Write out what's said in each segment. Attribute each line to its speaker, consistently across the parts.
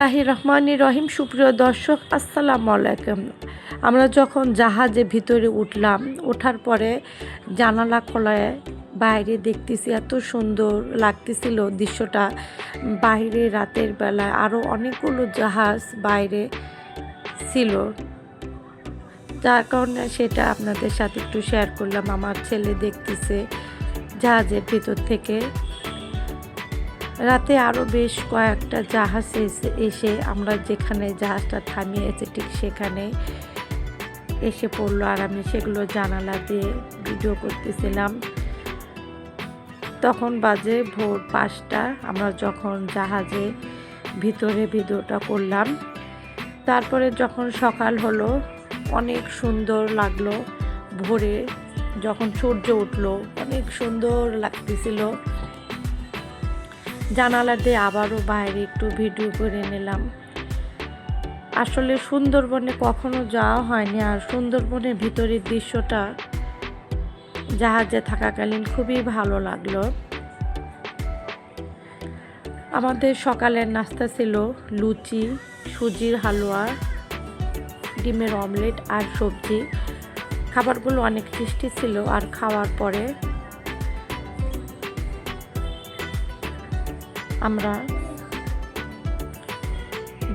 Speaker 1: তাহি রহমান রহিম। সুপ্রিয় দর্শক, আসসালাম আলাইকুম। আমরা যখন জাহাজে ভিতরে উঠলাম, ওঠার পরে জানালা খোলায় বাইরে দেখতেছি এত সুন্দর লাগতেছিল দৃশ্যটা। বাইরে রাতের বেলায় আরও অনেকগুলো জাহাজ বাইরে ছিল। যার কারণে সেটা আপনাদের সাথে একটু শেয়ার করলাম। আমার ছেলে দেখতেছে জাহাজের ভিতর থেকে। রাতে আরও বেশ কয়েকটা জাহাজ এসে আমরা যেখানে জাহাজটা থামিয়েছে, ঠিক সেখানে এসে পড়ল আর আমি সেগুলো জানালা দিয়ে ভিডিও করতেছিলাম। তখন বাজে ভোর পাঁচটা, আমরা যখন জাহাজে ভিতরে ভিডিওটা করলাম। তারপরে যখন সকাল হলো, অনেক সুন্দর লাগল। ভোরে যখন সূর্য উঠল, অনেক সুন্দর লাগতেছিল। জানালা দিয়ে আবারও বাইরে একটু ভিডিও করে নিলাম। আসলে সুন্দরবনে কখনো যাওয়া হয়নি আর সুন্দরবনের ভিতরের দৃশ্যটা জাহাজে থাকাকালীন খুবই ভালো লাগল। আমাদের সকালের নাস্তা ছিল লুচি, সুজির হালুয়া, ডিমের অমলেট আর সবজি। খাবারগুলো অনেক টেস্টি ছিল আর খাওয়ার পরে আমরা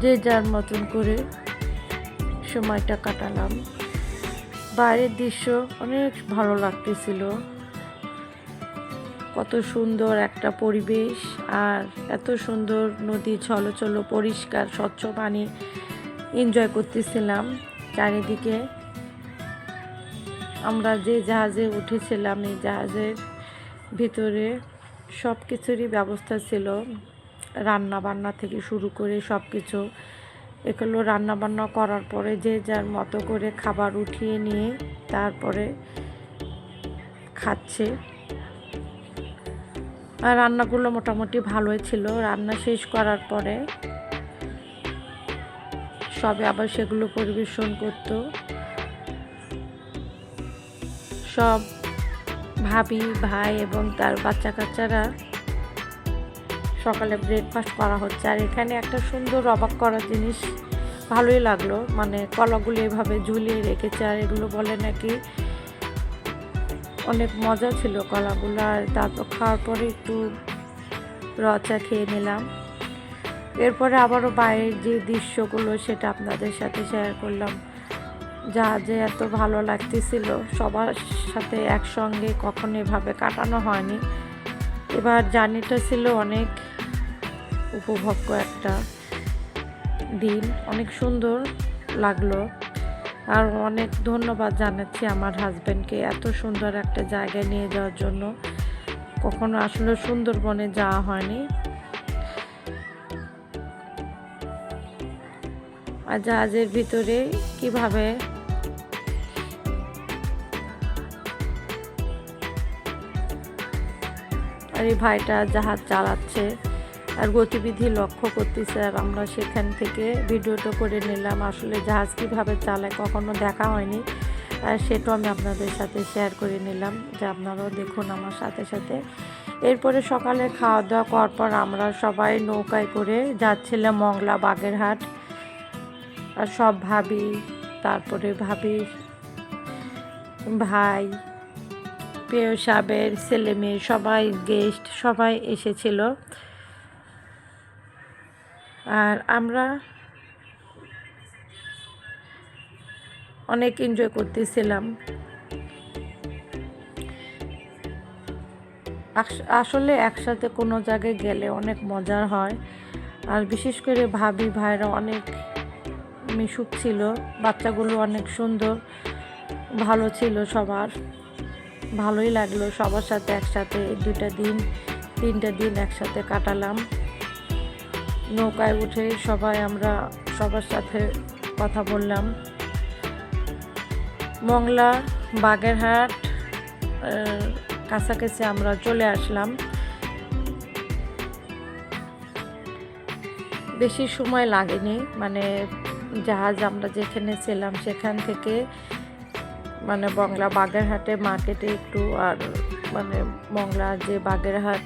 Speaker 1: যে যার মতন করে সময়টা কাটালাম। বাইরের দৃশ্য অনেক ভালো লাগতেছিল। কত সুন্দর একটা পরিবেশ আর এত সুন্দর নদী ছলছল পরিষ্কার, স্বচ্ছ পানি এনজয় করতেছিলাম। চারিদিকে আমরা যে জাহাজে উঠেছিলাম, এই জাহাজের ভিতরে সব কিছুরই ব্যবস্থা ছিল। রান্না বান্না থেকে শুরু করে সব কিছু। এগুলো রান্না বান্না করার পরে যে যার মতো করে খাবার উঠিয়ে নিয়ে তারপরে খাচ্ছে। আর রান্নাগুলো মোটামুটি ভালোই ছিল। রান্না শেষ করার পরে সবে আবার সেগুলো পরিবেশন করত। সব ভাবি, ভাই এবং তার বাচ্চা কাচ্চারা সকালে ব্রেকফাস্ট করা হচ্ছে। আর এখানে একটা সুন্দর অবাক করা জিনিস, ভালোই লাগল। মানে কলাগুলো এভাবে ঝুলিয়ে রেখেছে আর এগুলো বলে নাকি অনেক মজা ছিল কলাগুলো। আর তারপর খাওয়ার পরে একটু রচা খেয়ে নিলাম। এরপরে আবারও বাইরের যে দৃশ্যগুলো সেটা আপনাদের সাথে শেয়ার করলাম। যা যে এত ভালো লাগতেছিল, সবার সাথে একসঙ্গে কখনো এভাবে কাটানো হয়নি। এবার জার্নিটা ছিল অনেক উপভোগ্য একটা দিন। অনেক সুন্দর লাগল। আর অনেক ধন্যবাদ জানাচ্ছি আমার হাজব্যান্ডকে এত সুন্দর একটা জায়গায় নিয়ে যাওয়ার জন্য। কখনো আসলে সুন্দরবনে যাওয়া হয়নি। আর জাহাজের ভিতরে কীভাবে আর এই ভাইটা জাহাজ চালাচ্ছে আর গতিবিধি লক্ষ্য করতেছে আর আমরা সেখান থেকে ভিডিওটা করে নিলাম আসলে জাহাজ কীভাবে চালায় কখনো দেখা হয়নি। আর সেটাও আমি আপনাদের সাথে শেয়ার করে নিলাম যে আপনারাও দেখুন আমার সাথে সাথে। এরপরে সকালে খাওয়া দাওয়া করার পর আমরা সবাই নৌকায় করে যাচ্ছিলাম মংলা বাগেরহাট। আর সব ভাবি, তারপরে ভাবি, ভাই পেয় সাহেবের ছেলে মেয়ে, সবাই গেস্ট সবাই এসেছিল। আর আমরা অনেক এনজয় করতেছিলাম। আস- আসলে একসাথে কোনো জায়গায় গেলে অনেক মজার হয়। আর বিশেষ করে ভাবি ভাইরা অনেক মিশুক ছিল, বাচ্চাগুলো অনেক সুন্দর, ভালো ছিল সবার। ভালোই লাগল সবার সাথে একসাথে দুটা দিন, তিনটা দিন একসাথে কাটালাম। নৌকায় উঠে সবাই আমরা সবার সাথে কথা বললাম। মংলা, বাগেরহাট কাছাকাছি আমরা চলে আসলাম। বেশি সময় লাগেনি মানে জাহাজ আমরা যেখানে ছিলাম সেখান থেকে মানে বংলা বাগেরহাটে মার্কেটে একটু আর মানে মংলা যে বাগেরহাট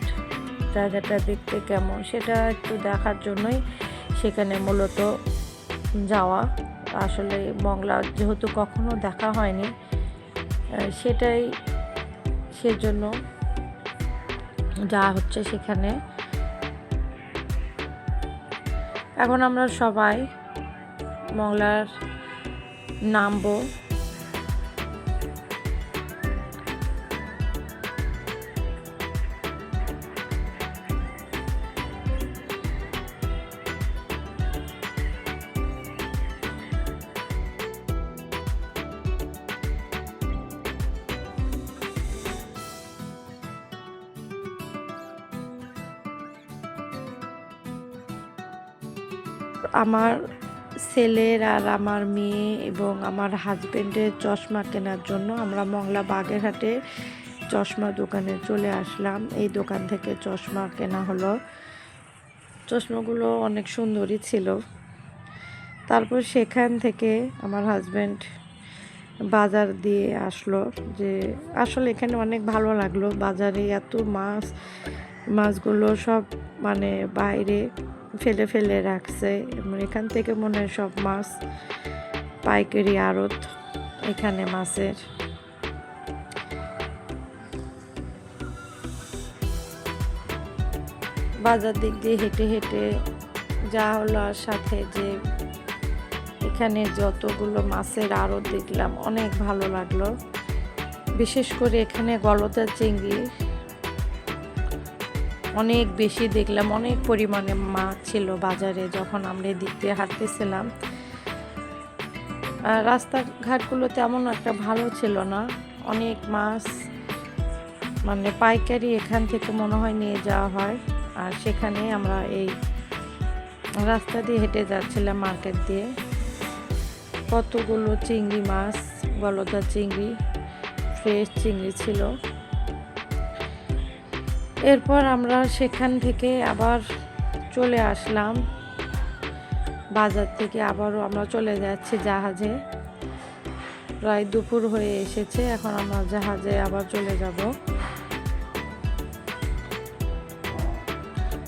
Speaker 1: জায়গাটা দেখতে কেমন সেটা একটু দেখার জন্যই সেখানে মূলত যাওয়া। আসলে মংলা যেহেতু কখনো দেখা হয়নি সেটাই সেজন্য যা হচ্ছে সেখানে। এখন আমরা সবাই মংলার নামবো। আমার ছেলের আর আমার মেয়ে এবং আমার হাজব্যান্ডের চশমা কেনার জন্য আমরা মংলা বাগেরহাটে চশমা দোকানে চলে আসলাম। এই দোকান থেকে চশমা কেনা হলো। চশমাগুলো অনেক সুন্দরই ছিল। তারপর সেখান থেকে আমার হাজব্যান্ড বাজার দিয়ে আসলো যে, আসলে এখানে অনেক ভালো লাগল। বাজারে এত মাছ, মাছগুলো সব মানে বাইরে ফেলে ফেলে রাখছে। এবং এখান থেকে মনে হয় সব মাছ, পাইকারি, আড়ত এখানে মাছের। বাজার দিক দিয়ে হেঁটে হেঁটে যা হলো আর সাথে যে এখানে যতগুলো মাছের আড়ত দেখলাম, অনেক ভালো লাগল। বিশেষ করে এখানে গলদা চিংড়ি অনেক বেশি দেখলাম, অনেক পরিমাণে মাছ ছিল বাজারে যখন আমরা এদিক দিয়ে হাঁটতেছিলাম। আর রাস্তাঘাটগুলো তেমন একটা ভালো ছিল না। অনেক মাছ মানে পাইকারি এখান থেকে মনে হয় নিয়ে যাওয়া হয়। আর সেখানে আমরা এই রাস্তা দিয়ে হেঁটে যাচ্ছিলাম মার্কেট দিয়ে। কতগুলো চিংড়ি মাছ গলদা চিংড়ি, ফ্রেশ চিংড়ি ছিল। এরপর আমরা সেখান থেকে আবার চলে আসলাম। বাজার থেকে আবারও আমরা চলে যাচ্ছি জাহাজে। প্রায় দুপুর হয়ে এসেছে, এখন আমরা জাহাজে আবার চলে যাব।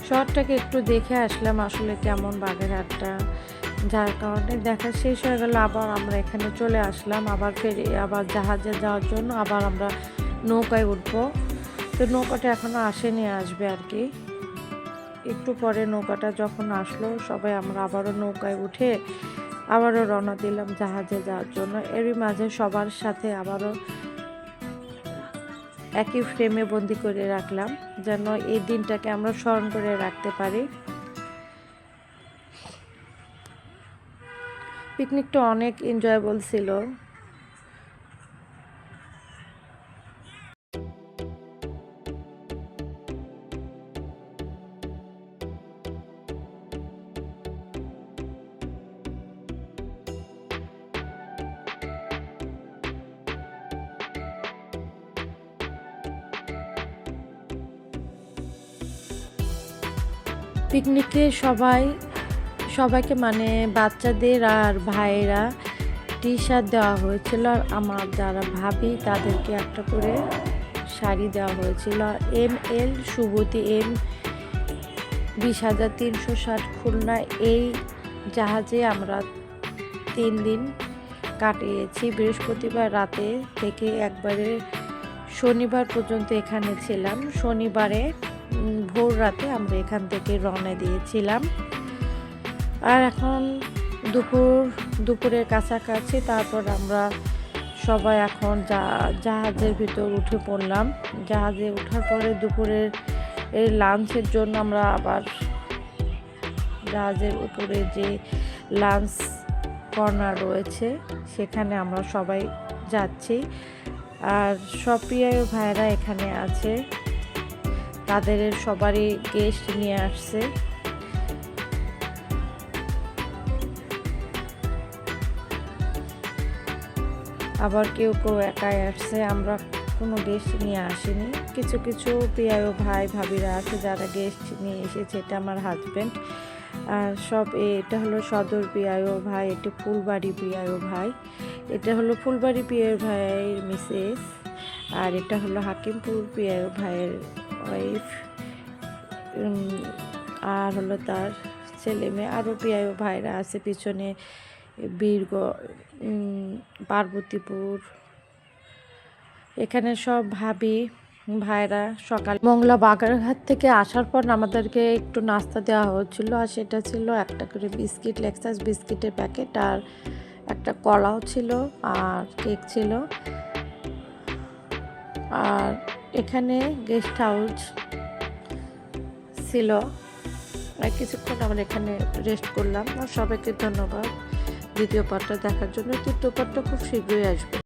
Speaker 1: শহরটাকে একটু দেখে আসলাম আসলে কেমন বাগেরহাটটা। যার কারণে দেখা শেষ হয়ে গেল, আবার আমরা এখানে চলে আসলাম। আবার ফেরি, আবার জাহাজে যাওয়ার জন্য আবার আমরা নৌকায় উঠবো। তো নৌকাটা এখনও আসেনি, আসবে আর কি। একটু পরে নৌকাটা যখন আসলো, সবাই আমরা আবারও নৌকায় উঠে আবারও রওনা দিলাম জাহাজে যাওয়ার জন্য। এরই মাঝে সবার সাথে আবারও একই ফ্রেমে বন্দি করে রাখলাম, যেন এই দিনটাকে আমরা স্মরণ করে রাখতে পারি। পিকনিকটা অনেক এনজয়েবল ছিল। পিকনিকে সবাই, সবাইকে মানে বাচ্চাদের আর ভাইয়েরা টি শার্ট দেওয়া হয়েছিল। আর আমার যারা ভাবি, তাদেরকে একটা করে শাড়ি দেওয়া হয়েছিল। এম এল সুবতী এম বিশ হাজার তিনশো ষাট খুলনা এই জাহাজে আমরা তিন দিন কাটিয়েছি। বৃহস্পতিবার রাতে থেকে একবারে শনিবার পর্যন্ত এখানে ছিলাম। শনিবারে ভোর রাতে আমরা এখান থেকে রওনা দিয়েছিলাম। আর এখন দুপুর, দুপুরের কাছাকাছি, তারপর আমরা সবাই এখন জাহাজের ভিতর উঠে পড়লাম। জাহাজে ওঠার পরে দুপুরের এই লাঞ্চের জন্য আমরা আবার জাহাজের উপরে যে লাঞ্চ কর্নার রয়েছে, সেখানে আমরা সবাই যাচ্ছি। আর সব প্রিয় ভাইরা এখানে আছে। তাদের সবারই গেস্ট নিয়ে আসছে। আবার কেউ কেউ একাই আসছে, আমরা কোনো গেস্ট নিয়ে আসিনি। কিছু কিছু প্রিয় ভাই ভাবিরা আছে যারা গেস্ট নিয়ে এসেছে, এটা আমার হাজব্যান্ড আর সব এটা হলো সদর পিয়ায়ো ভাই, এটা ফুলবাড়ি পিয়ায়ো ভাই। এটা হলো ফুলবাড়ি পিয়ায়ো ভাইয়ের মিসেস আর এটা হলো হাকিমপুর পিয়ায়ো ভাইয়ের ওয়াইফ আর হলো তার ছেলে মেয়ে আরও প্রিয় ভাইরা আছে পিছনে, বীরগ পার্বতীপুর। এখানে সব ভাবি, ভাইরা সকাল মংলা বাগারঘাট থেকে আসার পর আমাদেরকে একটু নাস্তা দেওয়া হচ্ছিল আর সেটা ছিল একটা করে বিস্কিট, লেক্সাস বিস্কিটের প্যাকেট আর একটা কলাও ছিল আর কেক ছিল। আর এখানে গেস্ট হাউস ছিল। কিছুক্ষণ আমরা এখানে রেস্ট করলাম। সবাইকে ধন্যবাদ। দ্বিতীয় পার্টটা দেখার জন্য। তৃতীয় পার্টটা খুব শীঘ্রই আসবে।